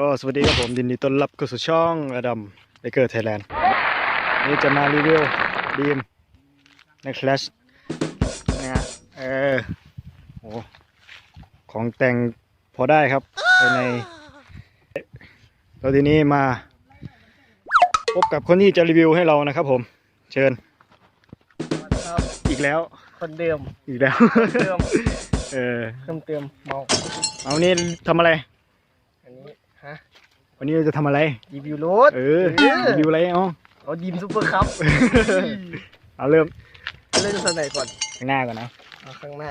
ก็สวัสดีครับผมยินดีต้อนรับเข้าสู่ช่องอดัมไบเกอร์ไทยแลนด์นี่จะมารีวิวบีมในคลาสนะฮะเออ ของแต่งพอได้ครับภายในแล้วทีนี้มาพบกับคนที่จะรีวิวให้เรานะครับผม เชิญครับอีกแล้ว คนเดิม อีกแล้ว เดิม เออเติมเติมเมาเอานี่ทำอะไร อันนี้ ฮะ วันนี้เราจะทำอะไร รีวิวรถ เออ รีวิวอะไรเอ๋อเอาดีมซูเปอร์คัพเอาเริ่ม เล่นสนไหนก่อน ข้างหน้าก่อนนะเอาข้างหน้า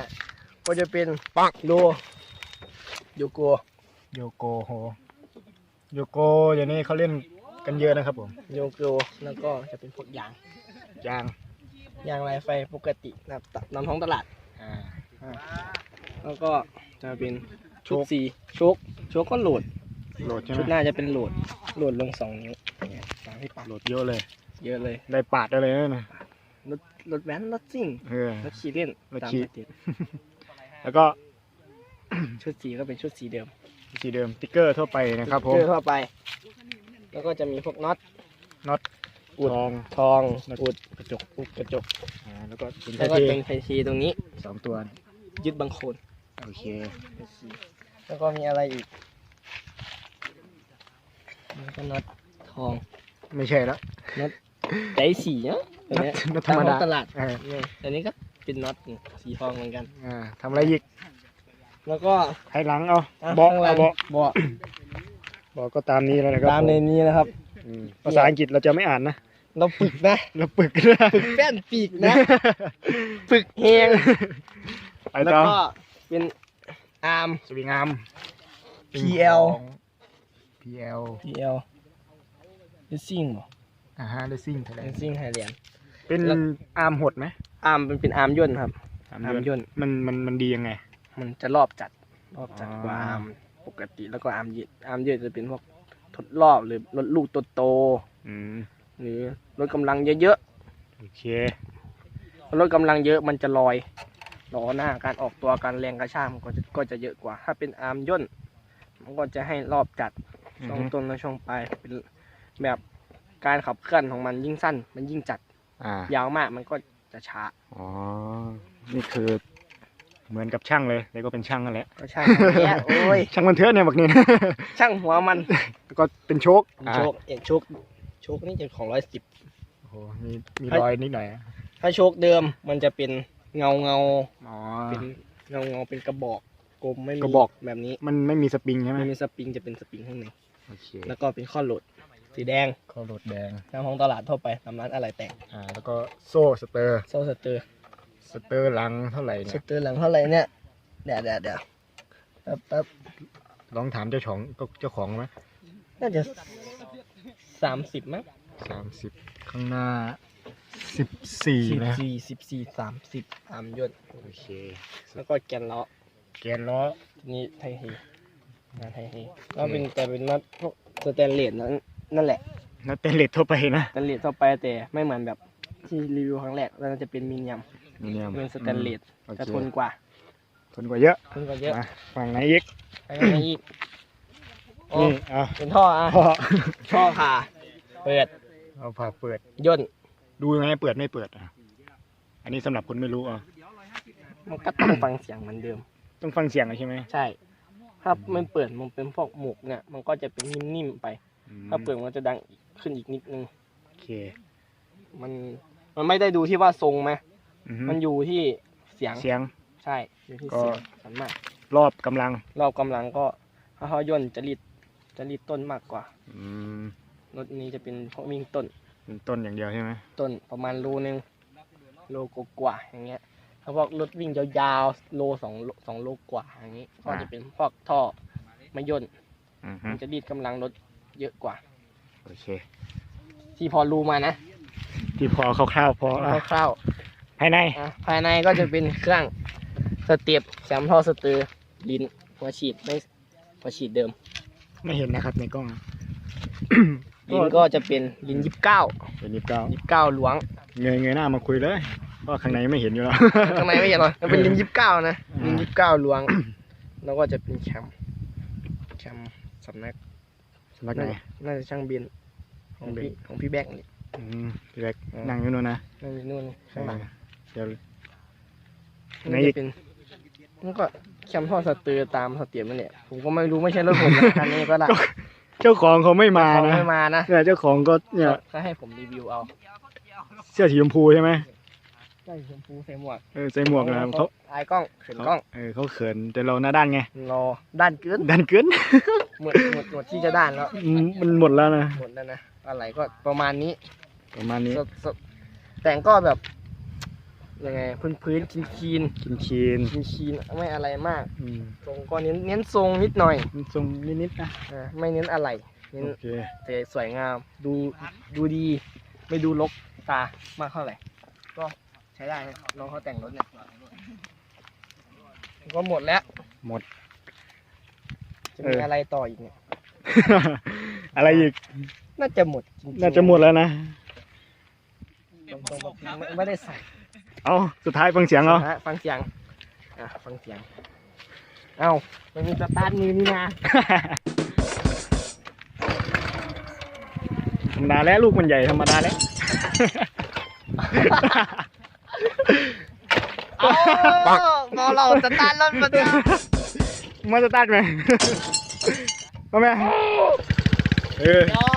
ก็จะเป็นปักโลโยโกโยโกโฮโยโกอย่างนี้เขาเล่นกันเยอะนะครับผมโยโกแล้วก็จะเป็นพวกยางยางยางลายไฟปกตินะครับนำท้องตลาดอ่าแล้วก็จะเป็นโชชุดคสีโชคโชคก็โหลดโหลดใช่ไหชุดหมน้าจะเป็นโหลดโหลดลงสองนิ้วเนี่ยตามที่ปักโหลดเยอะเลย เยอะเลยได้ปาดได้เลยนะรถรถแว้นรถซิ่งเออรถขี่เล่นรถตามขี่ปกติ แล้วก็ ชุดสีก็เป็นชุดสีเดิมสีเดิมติ๊กเกอร์ทั่วไปนะครับผม เจอทั่วไป แล้วก็จะมีพวกน็อต น็อตอุด ทองทองน็อตอุดกระจกอุดกระจก อ่าแล้วก็เป็นแล้วก็เทเป็นไฟชีตรงนี้ สองตัวยึดบังโคลนโอเคไฟชีแล้วก็มีอะไรอีกแล้วก็น็อตทองไม่ใช่แล้วใจสีเนาะตัวน็อตเนี้ยน็อตธรรมดาตตลาดเออ เนี่ยอันนี้ก็ เป็นน็อตนี่สีทองเหมือนกัน อ่าทำอะไรอีกแล้วก็ ให้หลังเอาอะเบาะข้างหลัเอาง เบาะเบาะเบาะก็ตามนี้แล้วนะครับตามในนี้นะครับ อืมภาษาอังกฤษเราจะไม่อ่านนะ เราฝึกนะเราปึกฝึกแป้นปีกนะฝึกเฮงไปแล้วต่อก็เป็นอาร์ม สวิงอาร์ม PL PL PL Racing บ่อ่าฮะเลซิ่งไทยแลนด์ Racing Thailand เป็นแล้วอาร์มหดไหม อาร์มเป็นเป็นอาร์มย่นครับอาร์อาร์มย่นมันมันมันดียังไง มันจะรอบจัดรอบจัดอ๋อกว่าอาร์มปกติแล้วก็อาร์มยืดอาร์มยืดจะเป็นพวกทดรอบหรือรถลูกโตอืมๆหรือรถกำลังเยอะโอเคๆรถกำลังเยอะมันจะลอยล้อหน้าการออกตัวการแรงกระชากมันก็จะก็จะเยอะกว่า ถ้าเป็นอาร์มย่นมันก็จะให้รอบจัดช่วงต้นและช่วงปลายเป็นแบบการขับเคลื่อนของมันยิ่งสั้น มันยิ่งจัดอ่ายาวมากมันก็ จะช้า อ๋อ นี่คือเหมือนกับช่างเลยแล้วก็เป็นช่างนั่นแหละ ก็ช่างแย่โอ้ยช่างมันเถอะเนี่ยบักนี่นะ ช่างหัวมันแล้วก็เป็นโชคโชคเอ็นโชคโชคนี่จะของร้อยสิบโอ้โหมีมีให้รอยนิดหน่อยอะถ้าโชคเดิมมันจะเป็นเงาเงาอ๋อๆเป็นเงาเงาๆเป็นกระบอกกลมไม่มีกระบอก แบบนี้ มันไม่มีสปริงใช่ไหมไม่มีสปริงจะเป็นสปริงข้างในโอเค แล้วก็เป็นข้อโหลด สีแดงข้อรถแดงตามท้องตลาดทั่วไปตามร้านอะไรแต่งอ่าแล้วก็โซ่สเตอร์โซ่สเตอร์สเตอร์หลังเท่าไหร่สเนี่ยเตอร์หลังเท่าไหร่เนี่ยเดี๋ยวเดี๋ยวเดี๋ยวแป๊บแป๊บลองถามเจ้าของเจ้าของไหมน่าจะสามสิบมั้งสามสิบข้างหน้าสิบสี่สิบนะสี่สิบสี่สามสิบอามยนต์โอเคแล้วก็แกนล้อ แกนล้อทีนี้ไทเฮงานไทเฮก็เป็นแต่เป็นน็อตพวกสแตนเลสนั่น นั่นแหละนัดเตนเลตทั่วไปนะสแตนเลสทั่วไปแต่ไม่เหมือนแบบที่รีวิวครั้งแรกแล้วจะเป็นมินยมนี่เนี่ยเป็นสแตนเลสโอเคจะทนกว่าทนกว่าเยอะทนกว่าเยอะมาฝั่งไหนอีกไปกันไหนอีกโอ้นี่เอาเป็นท่ออะพอท่อผ่าเปิดเอาผ่าเปิด ย่นดูยังไงเปิดไม่เปิดอะอันนี้สำหรับคนไม่รู้อะมันก็ต้องฟังเสียงเหมือนเดิม ต้องฟังเสียงเลยใช่ไหมใช่ ถ้าไม่เปิดมันเป็นพวกหมวกเนี่ย มันก็จะเป็นนิ่มๆไปอืม ถ้าเปิดมันจะดังอีกขึ้นอีกนิดนึง โอเค มันมันไม่ได้ดูที่ว่าทรงไหมอือฮึมันอยู่ที่เสียงเสียง ใช่อยู่ที่ก็เสียงส่วนมากรอบกำลัง รอบกำลังก็ถ้าเขาย่นจะรีดจะรีดต้นมากกว่าอืมรถนี้จะเป็นพวกวิ่งต้นเป็นต้นอย่างเดียวใช่ไหมต้นประมาณโลนึงโลกว่าๆอย่างเงี้ยถ้าพวกรถวิ่งยาวๆโลสองโลสองโลกว่าอย่างนี้ก็จะเป็นพวกท่อไม่ย่น อือฮึมันจะรีดกำลังรถ เยอะกว่า โอเค ที่พอรู้มานะที่พอคร่าวๆพออะคร่าวภายในๆอะภายในก็จะเป็นเครื่องสเตียบแซมท่อสเตอร์ลิ้นหัวฉีดไม่หัวฉีดเดิม ไม่เห็นนะครับในกล้องลิ้นก็จะเป็นลิ้นยิบเก้าเป็นยี่สิบเก้ายิบเก้าหลวงเงยเงยหน้ามาคุยเลยเพราะข้างในไม่เห็นอยู่แล้ว ข้างในไม่เห็นหรอกมันเป็นลิ้นยิบเก้านะอ่าลิ้นยิบเก้าหลวง แล้วก็จะเป็นแคมป์แคมป์สำนัก สำนักไหนน่าจะช่างบินของพี่ของพี่แบกนี่อืมพี่แบกอ่านั่งอยู่นู่นนะนั่นอยู่นู่นข้างหลังเดี๋ยวไหนนี่อีจะกเป็นมันก็แคมป์ท่อสเตอร์ตามสเตียมนั่นแหละผมก็ไม่รู้ไม่ใช่รถผมนะคันนี้ก็ได้เจ้าของเขาไม่มาเขานะไม่มานะเนี่ยเจ้าของก็เนี่ยก็ให้ผมรีวิวเอา เสื้อสีชมพูใช่ไหม ใส่ชมพูใส่หมวกเออใส่หมวกนะเขาอายกล้องเขินกล้องเออเขาเขินแต่เราหน้าด้านไงรอด้านเกินดันเกินหมดหมดหมดที่จะด้านแล้วอืมมันหมดแล้วนะหมดแล้วนะอะไรก็ประมาณนี้ ประมาณนี้สสแต่งก็แบบยังไงพื้นพื้นคีนคีนกินคีนคีนคีนไม่อะไรมากอืมทรงก็เน้นเน้นทรงนิดหน่อยมันทรงนิดๆนะอ่าไม่เน้นอะไรเน้นโอเคแต่สวยงามดูดูดี ไม่ดูลกตามากเท่าไหร่ก็ ใช้ได้นะน้องเขาแต่งรถเนี่ยก็หมดแล้ว หมด จะมีอะไรต่ออีกเนี่ย อะไรอีก น่าจะหมดจริงๆน่าจะหมดแล้วนะ ตรงๆแบบไม่ไม่ได้ใส่เอาสุดท้ายฟังเสียงเอาฮะฟังเสียง อะฟังเสียง เอ้ามันมีสตาร์ทมือนี่นะธรรมดาแล้วลูกมันใหญ่ธรรมดาแล้ว เอ้าบอเราสตาร์ทรถมาจ้ะมาสตาร์ทไหมมาไหมเออ ย่อ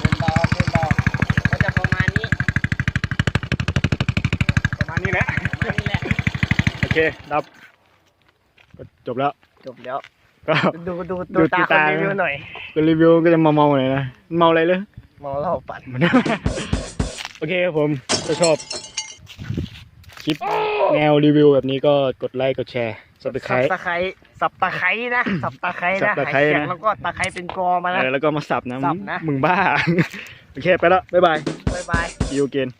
เป็นเบาเป็นเบาก็จะประมาณนี้ ประมาณนี้แหละ ประมาณนี้แหละ โอ เค ดับ ก็จบแล้ว จบแล้วก็ ดูดูดูดูที่ตาคนตารีวิวหน่อยก็รีวิวก็จะเมาๆหน่อยนะ เมาอะไรเลย เมาเหล้าปั่น โอเคครับผมถ้าชอบคลิปแนวรีวิวแบบนี้ก็กดไลค์กดแชร์สับสไครสับตะไคร้สับตะไคร้นะ สับตะไคร้สันะบตะไคร้หายเสียงนะ แล้วก็ตะไคร้เป็นกอมานะแล้วก็มาสับนะสับนะ มึงบ้า โอเค ไปแล้ว บ๊ายบาย บ๊ายบาย See you again